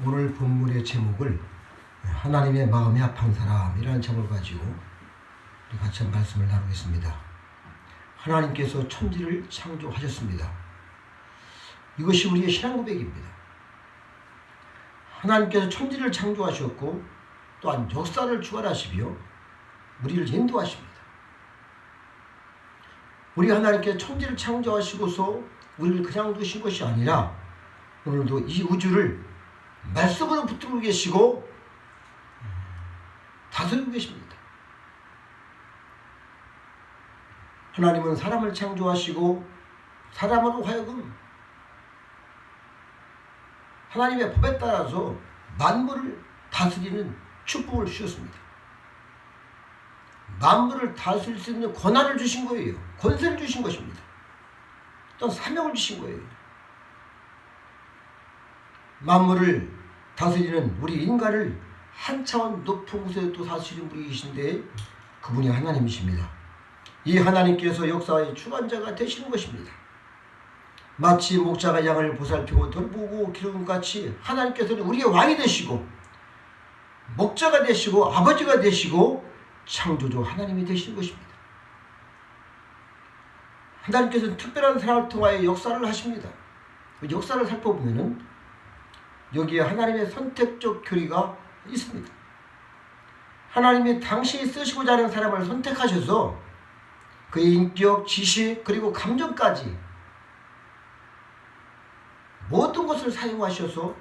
오늘 본문의 제목을 하나님의 마음이 아픈 사람이라는 제목을 가지고 같이 한 말씀을 나누겠습니다. 하나님께서 천지를 창조하셨습니다. 이것이 우리의 신앙 고백입니다. 하나님께서 천지를 창조하셨고 또한 역사를 주관하시며 우리를 인도하십니다. 우리 하나님께서 천지를 창조하시고서 우리를 그냥 두신 것이 아니라 오늘도 이 우주를 말씀으로 붙들고 계시고 다스리고 계십니다. 하나님은 사람을 창조하시고 사람으로 하여금 하나님의 법에 따라서 만물을 다스리는 축복을 주셨습니다. 만물을 다스릴 수 있는 권한을 주신 거예요. 권세를 주신 것입니다. 또 사명을 주신 거예요. 만물을 다스리는 우리 인간을 한 차원 높은 곳에 또 다스리는 분이 계신데 그분이 하나님이십니다. 이 하나님께서 역사의 주관자가 되시는 것입니다. 마치 목자가 양을 보살피고 돌보고 기르는 같이 하나님께서는 우리의 왕이 되시고 목자가 되시고 아버지가 되시고 창조주 하나님이 되시는 것입니다. 하나님께서는 특별한 사람을 통하여 역사를 하십니다. 그 역사를 살펴보면은 여기에 하나님의 선택적 교리가 있습니다. 하나님이 당신이 쓰시고자 하는 사람을 선택하셔서 그의 인격, 지식, 그리고 감정까지 모든 것을 사용하셔서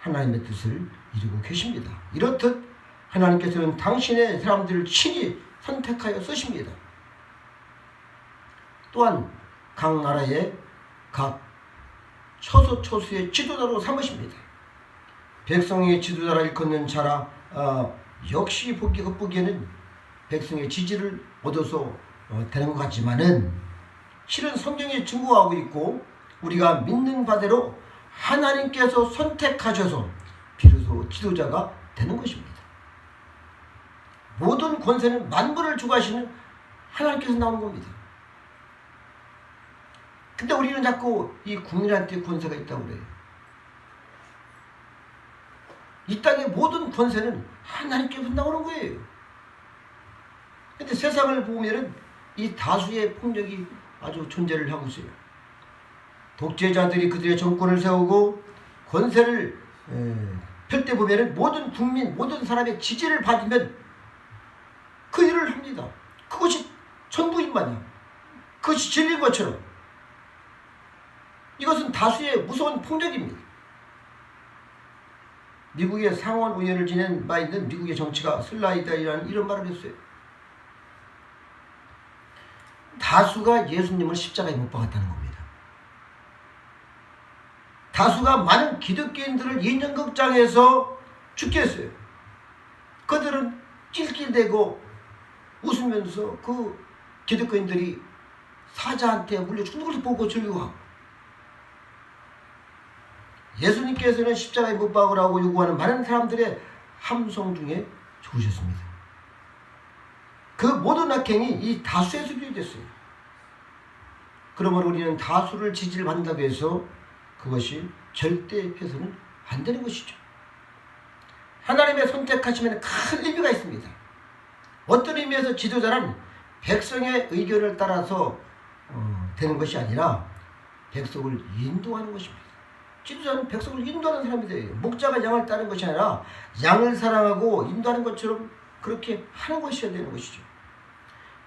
하나님의 뜻을 이루고 계십니다. 이렇듯 하나님께서는 당신의 사람들을 친히 선택하여 쓰십니다. 또한 각 나라의 각 처소 처수의 지도자로 삼으십니다. 백성의 지도자라 일컫는 자라 어, 역시 보기 겉보기에는 백성의 지지를 얻어서 어, 되는 것 같지만은 실은 성경에 증거하고 있고 우리가 믿는 바대로 하나님께서 선택하셔서 비로소 지도자가 되는 것입니다. 모든 권세는 만물을 주관하시는 하나님께서 나오는 겁니다. 근데 우리는 자꾸 이 국민한테 권세가 있다고 그래요. 이 땅의 모든 권세는 하나님께서 나오는 거예요. 근데 세상을 보면은 이 다수의 폭력이 아주 존재를 하고 있어요. 독재자들이 그들의 정권을 세우고 권세를 펼때 보면은 모든 국민, 모든 사람의 지지를 받으면 그 일을 합니다. 그것이 전부인 마냥 그것이 진리인 것처럼 이것은 다수의 무서운 폭력입니다. 미국의 상원 의원을 지낸 바 있는 미국의 정치가 슬라이다이라는 이런 말을 했어요. 다수가 예수님을 십자가에 못 박았다는 겁니다. 다수가 많은 기독교인들을 인형극장에서 죽게 했어요. 그들은 찔찔대고 웃으면서 그 기독교인들이 사자한테 물려 죽는 것을 보고 즐거워하고 예수님께서는 십자가에 못 박으라고 요구하는 많은 사람들의 함성 중에 죽으셨습니다. 그 모든 악행이 이 다수의 수준이 됐어요. 그러므로 우리는 다수를 지지를 받는다고 해서 그것이 절대 해서는 안 되는 것이죠. 하나님의 선택하시면 큰 의미가 있습니다. 어떤 의미에서 지도자는 백성의 의견을 따라서 어, 되는 것이 아니라 백성을 인도하는 것입니다. 지도자는 백성을 인도하는 사람이 돼요. 목자가 양을 따르는 것이 아니라 양을 사랑하고 인도하는 것처럼 그렇게 하는 것이어야 되는 것이죠.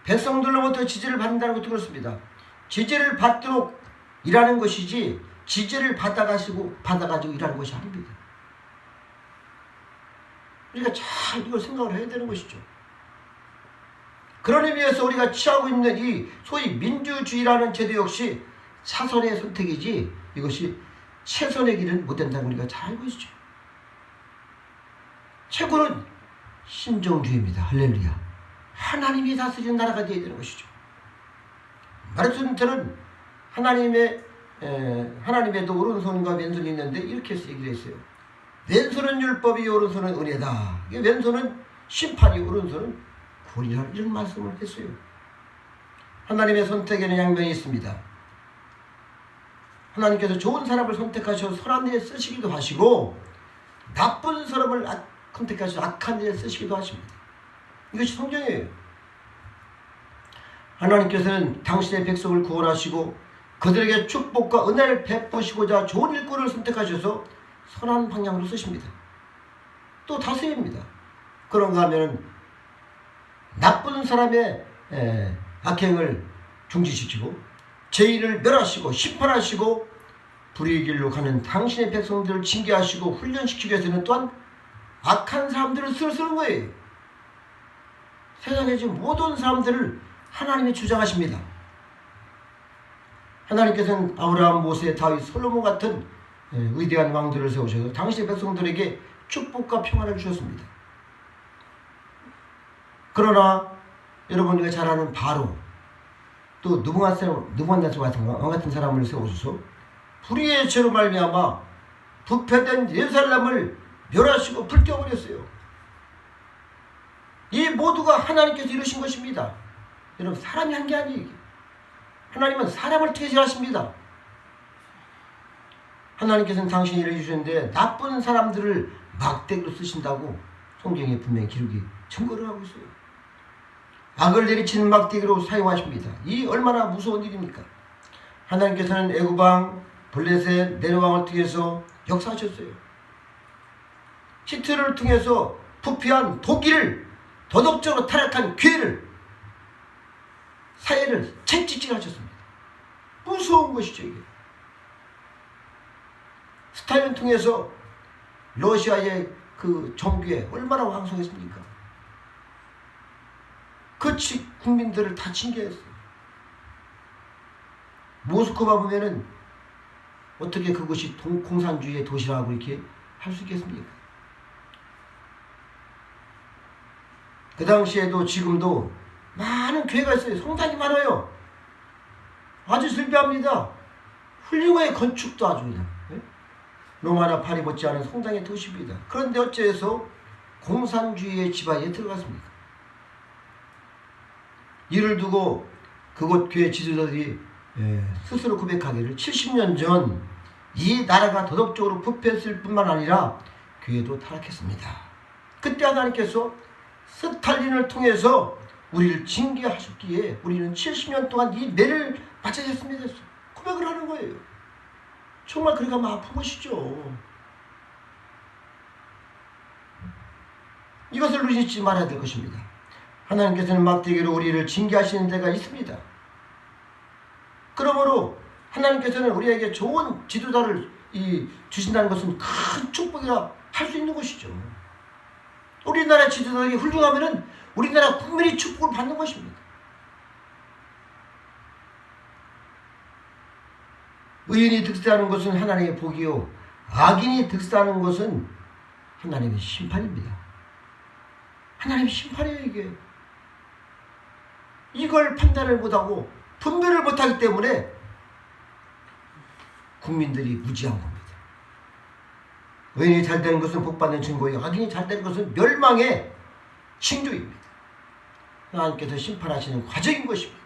백성들로부터 지지를 받는다는 것도 그렇습니다. 지지를 받도록 일하는 것이지 지지를 받아가시고 받아가지고 일하는 것이 아닙니다. 우리가 잘 이걸 생각을 해야 되는 것이죠. 그런 의미에서 우리가 취하고 있는 이 소위 민주주의라는 제도 역시 차선의 선택이지 이것이 최선의 길은 못 된다고 우리가 잘 알고 있죠. 최고는 신정주의입니다. 할렐루야. 하나님이 다스리는 나라가 되어야 되는 것이죠. 마르틴트는 하나님의 에, 하나님에도 오른손과 왼손이 있는데 이렇게 얘기를 했어요. 왼손은 율법이 오른손은 은혜다. 왼손은 심판이 오른손은 구원이라 이런 말씀을 했어요. 하나님의 선택에는 양면이 있습니다. 하나님께서 좋은 사람을 선택하셔서 선한 일에 쓰시기도 하시고 나쁜 사람을 악- 컨택하셔서 악한 일에 쓰시기도 하십니다. 이것이 성경이에요. 하나님께서는 당신의 백성을 구원하시고 그들에게 축복과 은혜를 베푸시고자 좋은 일꾼을 선택하셔서 선한 방향으로 쓰십니다. 또 다스립니다. 그런가 하면 나쁜 사람의 에, 악행을 중지시키고 죄인을 멸하시고 심판하시고 불의의 길로 가는 당신의 백성들을 징계하시고 훈련시키기 위해서는 또한 악한 사람들을 쓰- 쓰는 거예요. 세상에 지금 모든 사람들을 하나님이 주장하십니다. 하나님께서는 아브라함, 모세, 다윗, 솔로몬 같은 예, 위대한 왕들을 세우셔서 당신의 백성들에게 축복과 평안을 주셨습니다. 그러나 여러분 우리가 잘 아는 바로 또 누부갓네살 같은 왕 같은 사람을 세우셔서 불의의 죄로 말미암아 부패된 예루살렘을 멸하시고 불태워버렸어요. 이 모두가 하나님께서 이루신 것입니다. 여러분 사람이 한 게 아니에요. 하나님은 사람을 통해서 일하십니다. 하나님께서는 당신이 일해 주셨는데 나쁜 사람들을 막대기로 쓰신다고 성경에 분명히 기록이 증거를 하고 있어요. 악을 내리치는 막대기로 사용하십니다. 이 얼마나 무서운 일입니까? 하나님께서는 애굽왕 블레셋 네로왕을 통해서 역사하셨어요. 히트를 통해서 부패한 독일을 도덕적으로 타락한 교회를 사회를 채찍질하셨습니다. 무서운 것이죠 이게. 스탈린 통해서 러시아의 그 정규에 얼마나 왕성했습니까? 그 치- 국민들을 다 징계했어요. 모스크바 보면은 어떻게 그것이 동- 공산주의의 도시라고 이렇게 할 수 있겠습니까? 그 당시에도 지금도 많은 교회가 있어요. 성당이 많아요. 아주 슬비합니다. 훌륭하게 건축도 아주 그냥. 예? 로마나 파리 못지않은 성당의 도시입니다. 그런데 어째서 공산주의의 지방에 들어갔습니까? 이를 두고 그곳 교회 지도자들이 예, 스스로 고백하기를 70년 전 이 나라가 도덕적으로 부패했을 뿐만 아니라 교회도 타락했습니다. 그때 하나님께서 스탈린을 통해서 우리를 징계하셨기에 우리는 70년 동안 이 매를 맞춰졌습니다. 고백을 하는 거예요. 정말 그러니까 마음 아픈 것이죠. 이것을 누리지 말아야 될 것입니다. 하나님께서는 막대기로 우리를 징계하시는 데가 있습니다. 그러므로 하나님께서는 우리에게 좋은 지도자를 이 주신다는 것은 큰 축복이라 할 수 있는 것이죠. 우리나라 지도자들이 훌륭하면은 우리나라 국민이 축복을 받는 것입니다. 의인이 득세하는 것은 하나님의 복이요 악인이 득세하는 것은 하나님의 심판입니다. 하나님의 심판이에요 이게. 이걸 판단을 못하고 분별을 못하기 때문에 국민들이 무지한 겁니다. 의인이 잘 되는 것은 복받는 증거이요 악인이 잘 되는 것은 멸망의 징조입니다. 하나님께서 심판하시는 과정인 것입니다.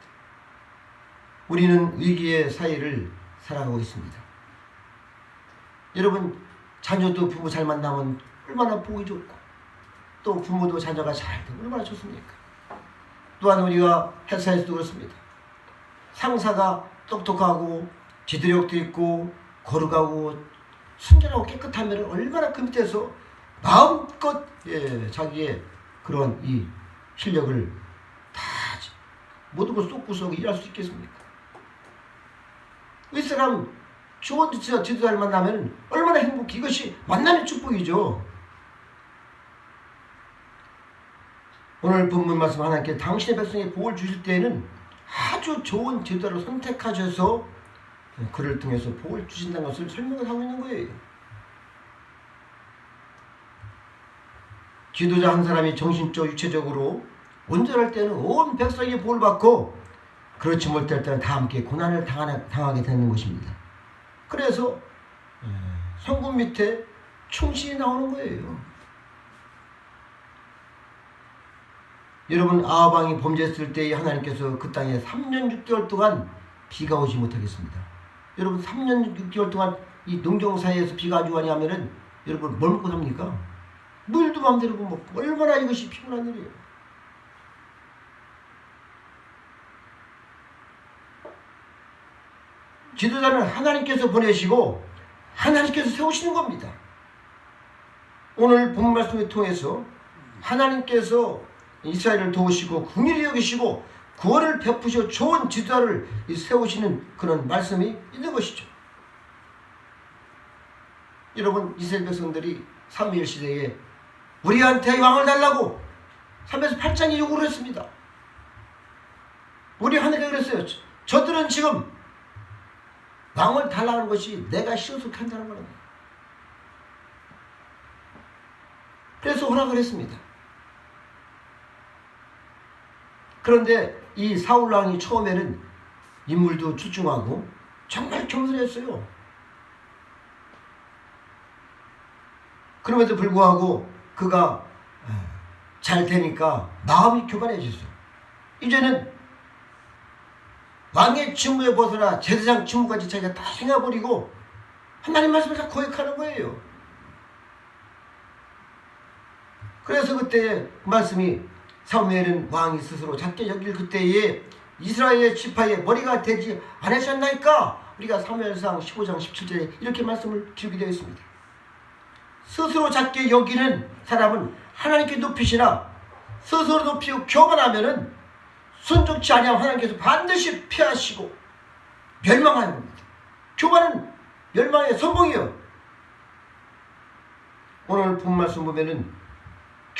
우리는 위기의 사이를 살아가고 있습니다. 여러분 자녀도 부모 잘 만나면 얼마나 보기 좋고 또 부모도 자녀가 잘 되면 얼마나 좋습니까? 또한 우리가 회사에서도 그렇습니다. 상사가 똑똑하고 지도력도 있고 거룩하고 순결하고 깨끗하면 얼마나 그 밑에서 마음껏 예, 자기의 그런 이 실력을 다 모든 걸 쏟고서 일할 수 있겠습니까? 이 사람 좋은 지도자, 지도자를 만나면 얼마나 행복해. 이것이 만남의 축복이죠. 오늘 본문 말씀 하나님께 당신의 백성에 복을 주실 때에는 아주 좋은 지도자를 선택하셔서 그를 통해서 복을 주신다는 것을 설명을 하고 있는 거예요. 지도자 한 사람이 정신적, 육체적으로 온전할 때는 온 백성이 복을 받고 그렇지 못할 때는 다 함께 고난을 당하게, 당하게 되는 것입니다. 그래서 예, 성군 밑에 충신이 나오는 거예요. 여러분 아합왕이 범죄했을 때 하나님께서 그 땅에 3년 6개월 동안 비가 오지 못하겠습니다. 여러분 3년 6개월 동안 이 농경 사이에서 비가 아주 많이 하면은 여러분 뭘 먹고 삽니까? 물도 마음대로 못 먹고 얼마나 이것이 피곤한 일이에요. 지도자는 하나님께서 보내시고 하나님께서 세우시는 겁니다. 오늘 본 말씀을 통해서 하나님께서 이스라엘을 도우시고 궁일이 여기시고 구원을 베푸시고 좋은 지도자를 세우시는 그런 말씀이 있는 것이죠. 여러분 이스라엘 백성들이 삼위일 시대에 우리한테 왕을 달라고 3에서 8장이 요구를 했습니다. 우리 하늘에 그랬어요. 저들은 지금 왕을 달라는 것이 내가 싫어서 한다는 거는 그래서 허락을 했습니다. 그런데 이 사울 왕이 처음에는 인물도 출중하고 정말 겸손했어요. 그럼에도 불구하고 그가 잘 되니까 마음이 교만해졌어요. 이제는 왕의 직무에 벗어나 제사장 직무까지 자기가 다 행해버리고 하나님 말씀을 다 거역하는 거예요. 그래서 그때 말씀이 사무엘은 왕이 스스로 작게 여길 그때에 이스라엘의 지파의 머리가 되지 않으셨나이까 우리가 사무엘상 15장 17절에 이렇게 말씀을 기록이 되어 있습니다. 스스로 작게 여기는 사람은 하나님께 높이시나 스스로 높이고 교만하면은 순종치 아니하면 하나님께서 반드시 피하시고 멸망하는 겁니다. 교만은 멸망의 선봉이요. 오늘 본 말씀 보면은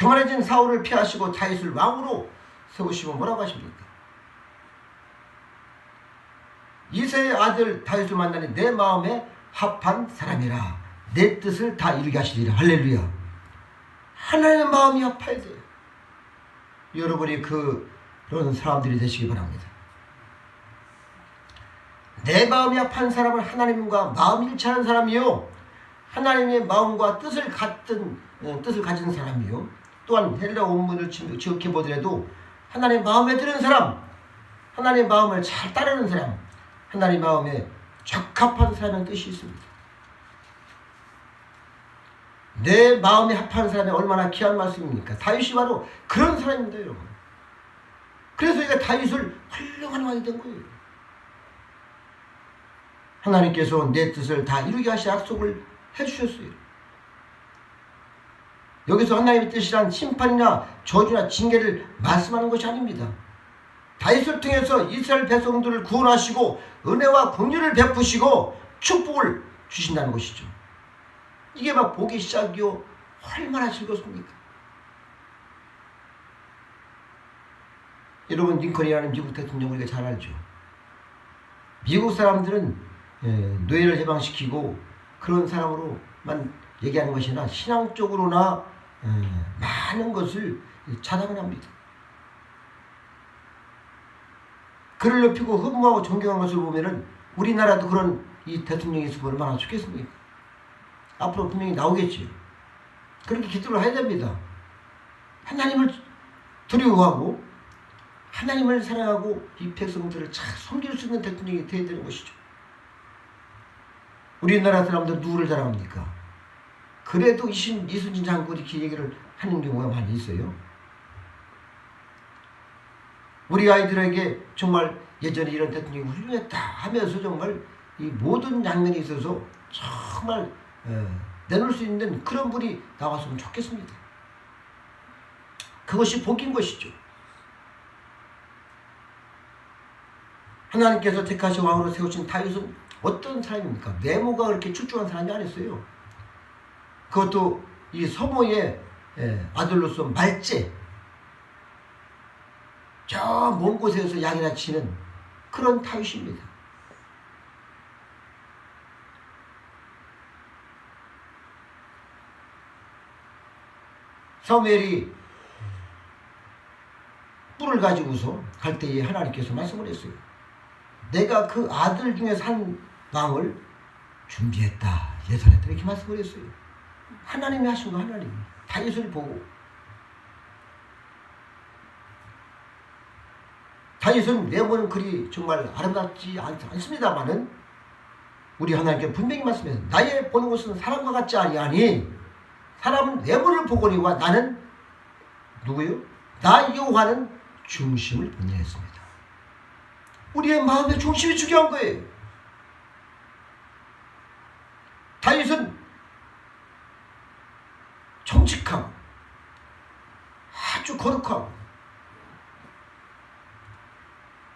교만해진 사울을 피하시고 다윗을 왕으로 세우시고 뭐라고 하십니까? 이세의 아들 다윗을 만나니 내 마음에 합한 사람이라. 내 뜻을 다 이루게 하시리라. 할렐루야. 하나님의 마음이 합해야 돼요. 여러분이 그 그런 사람들이 되시기 바랍니다. 내 마음이 합한 사람은 하나님과 마음이 일치하는 사람이요. 하나님의 마음과 뜻을 같은 어, 뜻을 가진 사람이요 또한 헬라 원문을 지역해 보더라도 하나님의 마음에 드는 사람 하나님의 마음을 잘 따르는 사람 하나님 마음에 적합한 사람의 뜻이 있습니다. 내 마음에 합한 사람이 얼마나 귀한 말씀입니까? 다윗이 바로 그런 사람입니다, 여러분. 그래서 이가 다윗을 훌륭한 왕이 된 거예요. 하나님께서 내 뜻을 다 이루게 하시 약속을 해주셨어요. 여기서 하나님의 뜻이란 심판이나 저주나 징계를 말씀하는 것이 아닙니다. 다윗을 통해서 이스라엘 백성들을 구원하시고 은혜와 긍휼을 베푸시고 축복을 주신다는 것이죠. 이게 막 복의 시작이요. 얼마나 즐겁습니까? 여러분 링컨이라는 미국 대통령 우리가 잘 알죠. 미국 사람들은 예, 노예를 해방시키고 그런 사람으로만 얘기하는 것이나 신앙적으로나 예, 많은 것을 자랑을 합니다. 그를 높이고 흠모하고 존경하는 것을 보면은 우리나라도 그런 이 대통령이 있으면 얼마나 좋겠습니까? 앞으로 분명히 나오겠지요. 그렇게 기도를 해야 됩니다. 하나님을 두려워하고 하나님을 사랑하고 이 백성들을 잘 섬길 수 있는 대통령이 되어야 되는 것이죠. 우리나라 사람들 누구를 자랑합니까? 그래도 이순, 이순신 장군이 이렇게 얘기를 하는 경우가 많이 있어요. 우리 아이들에게 정말 예전에 이런 대통령이 훌륭했다 하면서 정말 이 모든 장면에 있어서 정말 에, 내놓을 수 있는 그런 분이 나왔으면 좋겠습니다. 그것이 복인 것이죠. 하나님께서 택하신 왕으로 세우신 다윗은 어떤 사람입니까? 외모가 그렇게 출중한 사람이 아니었어요. 그것도 이 서모의 아들로서 말제 저먼 곳에서 양이나 치는 그런 다윗입니다. 사무엘이 뿔을 가지고서 갈 때에 하나님께서 말씀을 했어요. 내가 그 아들 중에서 한 왕을 준비했다, 예선했다 이렇게 말씀을 했어요. 하나님이 하신 거 하나님이 다윗을 보고 다윗은 외모는 그리 정말 아름답지 않, 않습니다만은 우리 하나님께 분명히 말씀해서 나의 보는 것은 사람과 같지 아니하니 사람은 외모를 보거니와 나는 누구요? 나 여호와는 중심을 보냐 했습니다. 우리의 마음의 중심이 중요한 거예요. 다윗은 정직하고 아주 거룩하고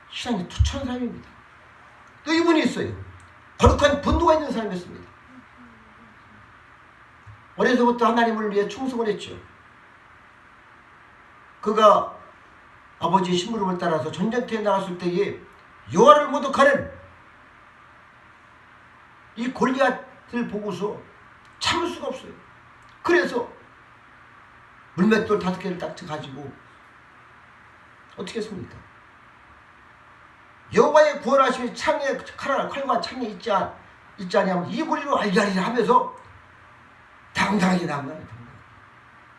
신앙이 투철한 사람입니다. 또 이분이 있어요. 거룩한 분노가 있는 사람이었습니다. 어려서부터 하나님을 위해 충성을 했죠. 그가 아버지의 심부름을 따라서 전쟁터에 나갔을 때에 여호와를 모독하는 이 골리앗을 보고서 참을 수가 없어요. 그래서 물맷돌 다섯 개를 딱 가지고 어떻게 했습니까? 여호와의 구원하심이 창에 칼, 칼과 창에 있지, 않, 있지 않냐면 이 무리로 알리하리라 하면서 당당하게 거예요. 당당하게.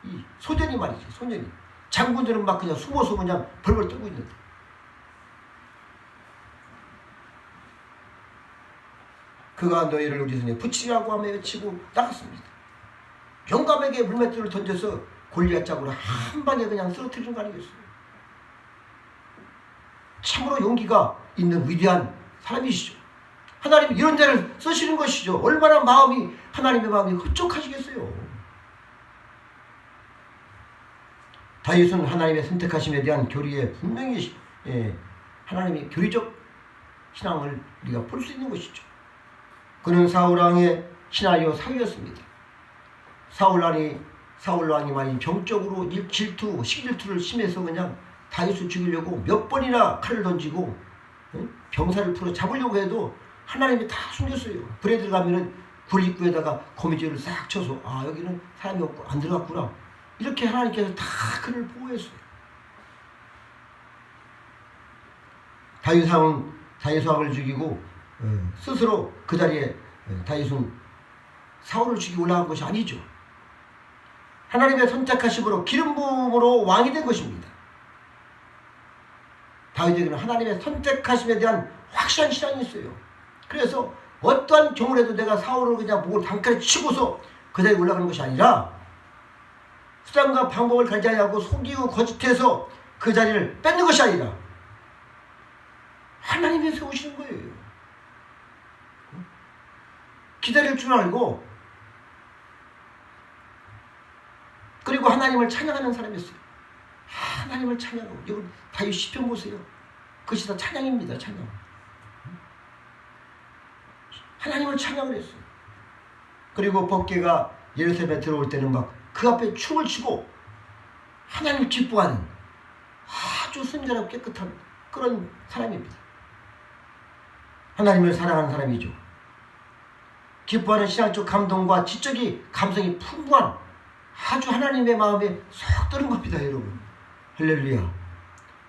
이 소년이 말이지 소년이 장군들은 막 그냥 숨어서 그냥 벌벌 떨고 있는데 그가 너희를 우리 손에 붙이라고 하며 외치고 나갔습니다. 영감에게 물맷돌을 던져서 골리앗 짝으로 한 방에 그냥 쓰러뜨리는 거 아니겠어요? 참으로 용기가 있는 위대한 사람이시죠. 하나님 이런 자를 쓰시는 것이죠. 얼마나 마음이 하나님의 마음이 흡족하시겠어요. 다윗은 하나님의 선택하심에 대한 교리에 분명히 예, 하나님의 교리적 신앙을 우리가 볼 수 있는 것이죠. 그는 사울 왕의 신하여 사위였습니다. 사울 왕이 사울 왕이 많이 병적으로 일- 질투, 식질투를 심해서 그냥 다윗을 죽이려고 몇 번이나 칼을 던지고 응? 병사를 풀어 잡으려고 해도 하나님이 다 숨겼어요. 불에 들어가면은 굴 입구에다가 거미줄을 싹 쳐서 아 여기는 사람이 없고 안 들어갔구나. 이렇게 하나님께서 다 그를 보호했어요. 다윗 왕은 다윗 왕을 죽이고 어, 스스로 그 자리에 어, 다윗은 사울을 죽이고 올라간 것이 아니죠. 하나님의 선택하심으로 기름 부음으로 왕이 된 것입니다. 다윗에게는 하나님의 선택하심에 대한 확실한 신앙이 있어요. 그래서 어떠한 경우를 해도 내가 사울을 그냥 목을 단칼에 치고서 그 자리에 올라가는 것이 아니라 수단과 방법을 않고 속이고 거짓해서 그 자리를 뺏는 것이 아니라 하나님이 세우시는 거예요. 기다릴 줄 알고 그리고 하나님을 찬양하는 사람이었어요. 하나님을 찬양하고 여러분 다윗 시편 보세요. 그것이 다 찬양입니다. 찬양. 하나님을 찬양을 했어요. 그리고 법계가 예루살렘에 들어올 때는 막 그 앞에 춤을 추고 하나님을 기뻐하는 아주 순결하고 깨끗한 그런 사람입니다. 하나님을 사랑하는 사람이죠. 기뻐하는 신앙적 감동과 지적인 감성이 풍부한 아주 하나님의 마음에 쏙 드는 겁니다, 여러분. 할렐루야.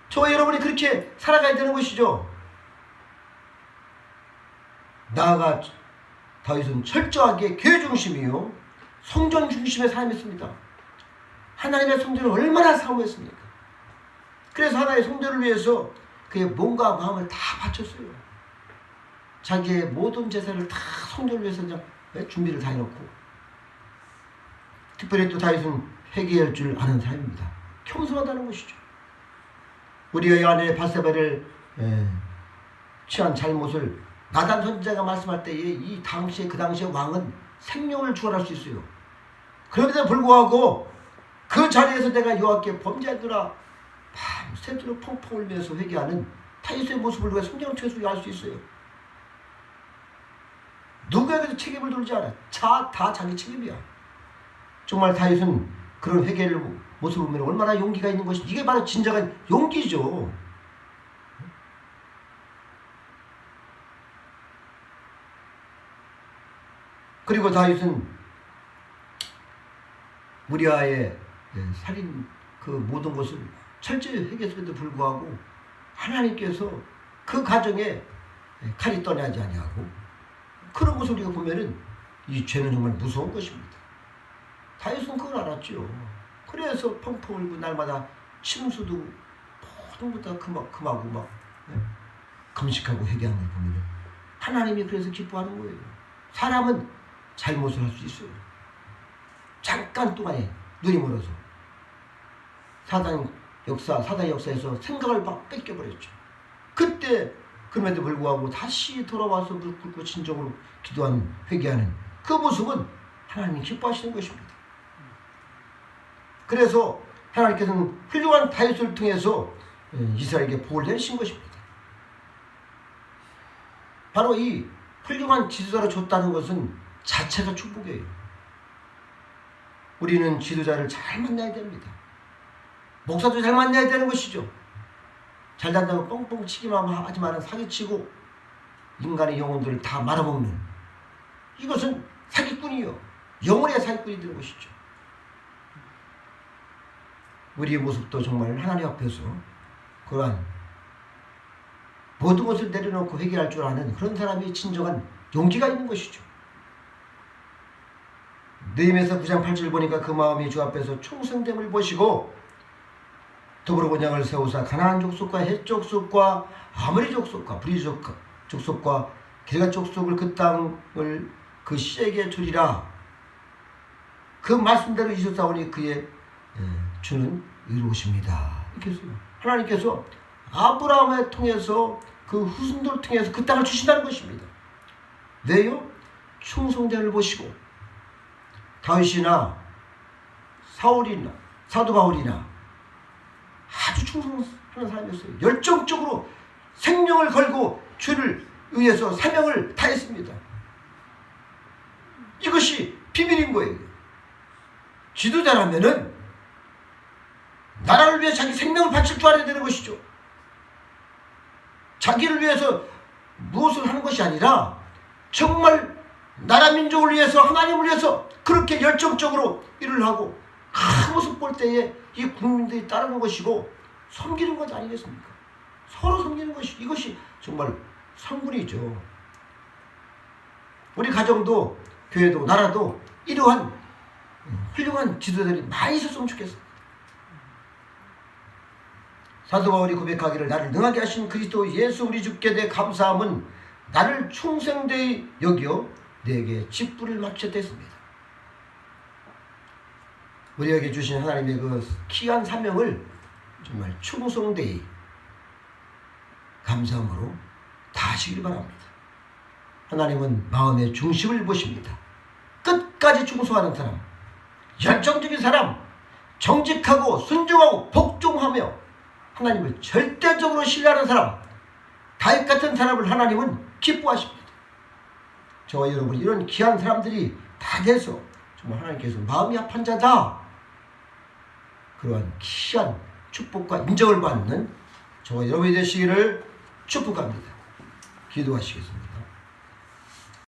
저와 여러분이 그렇게 살아가야 되는 것이죠. 나아가 다윗은 철저하게 교회 중심이요. 성전 중심의 삶이었습니다. 하나님의 성전을 얼마나 사모했습니까? 그래서 하나의 성전을 위해서 그의 몸과 마음을 다 바쳤어요. 자기의 모든 재산을 다 성전을 위해서 준비를 다 해놓고 특별히 또 다윗은 회개할 줄 아는 사람입니다. 겸손하다는 것이죠. 우리의 아내 바세바를 에, 취한 잘못을 나단 선지자가 말씀할 때에 이 당시에 그 당시에 왕은 생명을 추월할 수 있어요. 그럼에도 불구하고 그 자리에서 내가 여호와께 범죄하더라 밤새도록 펑펑 울면서 회개하는 다윗의 모습을 우리가 성경 통해서 알수 있어요. 누구에게도 책임을 돌지 않아. 자, 다 자기 책임이야. 정말 다윗은 그런 회개를 모습을 보면 얼마나 용기가 있는 것이 이게 바로 진정한 용기죠. 그리고 다윗은 무리아의 예, 살인 그 모든 것을 철저히 회개했음에도 불구하고 하나님께서 그 가정에 예, 칼이 떠나지 아니하고 그런 것을 우리가 보면은 이 죄는 정말 무서운 것입니다. 다윗은 그걸 알았죠. 그래서 펑펑 울고 날마다 침수도 모든 것다 금하, 금하고 막 예? 금식하고 회개하는 걸 보면 하나님이 그래서 기뻐하는 거예요. 사람은 잘못을 할 수 있어요. 잠깐 동안에 눈이 멀어서 사단 역사, 사단 역사에서 생각을 막 뺏겨버렸죠. 그때 그럼에도 불구하고 다시 돌아와서 무릎 꿇고 진정으로 기도하는 회개하는 그 모습은 하나님이 기뻐하시는 것입니다. 그래서 하나님께서는 훌륭한 다윗을 통해서 예, 이스라엘에게 복을 내리신 것입니다. 바로 이 훌륭한 지도자를 줬다는 것은 자체가 축복이에요. 우리는 지도자를 잘 만나야 됩니다. 목사도 잘 만나야 되는 것이죠. 잘 단다고 뻥뻥 치기만 하지만 사기치고 인간의 영혼들을 다 말아먹는 이것은 사기꾼이요. 영혼의 사기꾼이 되는 것이죠. 우리의 모습도 정말 하나님 앞에서 그러한 모든 것을 내려놓고 회개할 줄 아는 그런 사람이 진정한 용기가 있는 것이죠. 느임에서 9장 8절 보니까 그 마음이 주 앞에서 충성됨을 보시고 더불어 본향을 세우사 가나안 족속과 헷 족속과 아무리 족속과 브리 족속과 길가 족속을 그 땅을 그 씨에게 주리라 그 말씀대로 이셨사오니 그의 예, 주는 의로우십니다 이렇게 하나님께서 아브라함을 통해서 그 후손들을 통해서 그 땅을 주신다는 것입니다 왜요? 충성됨을 보시고 다윗이나 사울이나 사도 바울이나 아주 충성하는 사람이었어요. 열정적으로 생명을 걸고 주를 위해서 사명을 다했습니다. 이것이 비밀인 거예요. 지도자라면은 나라를 위해 자기 생명을 바칠 줄 알아야 되는 것이죠. 자기를 위해서 무엇을 하는 것이 아니라 정말 나라 민족을 위해서 하나님을 위해서 그렇게 열정적으로 일을 하고 그 모습 볼 때에 이 국민들이 따르는 것이고 섬기는 것 아니겠습니까? 서로 섬기는 것이 이것이 정말 성분이죠. 우리 가정도 교회도 나라도 이러한 훌륭한 지도자들이 많이 있었으면 좋겠습니다. 사도 바울이 고백하기를 나를 능하게 하신 그리스도 예수 우리 주께 대해 감사함은 나를 충성되이 여겨 내게 직분을 맡겼댔습니다. 우리에게 주신 하나님의 그 귀한 사명을 정말 충성되이 감사함으로 다 하시길 바랍니다. 하나님은 마음의 중심을 보십니다. 끝까지 충성하는 사람, 열정적인 사람, 정직하고 순종하고 복종하며 하나님을 절대적으로 신뢰하는 사람, 다윗 같은 사람을 하나님은 기뻐하십니다. 저와 여러분 이런 귀한 사람들이 다 돼서 정말 하나님께서 마음이 합한 자다. 그러한 귀한 축복과 인정을 받는 저와 여러분이 되시기를 축복합니다. 기도하시겠습니다.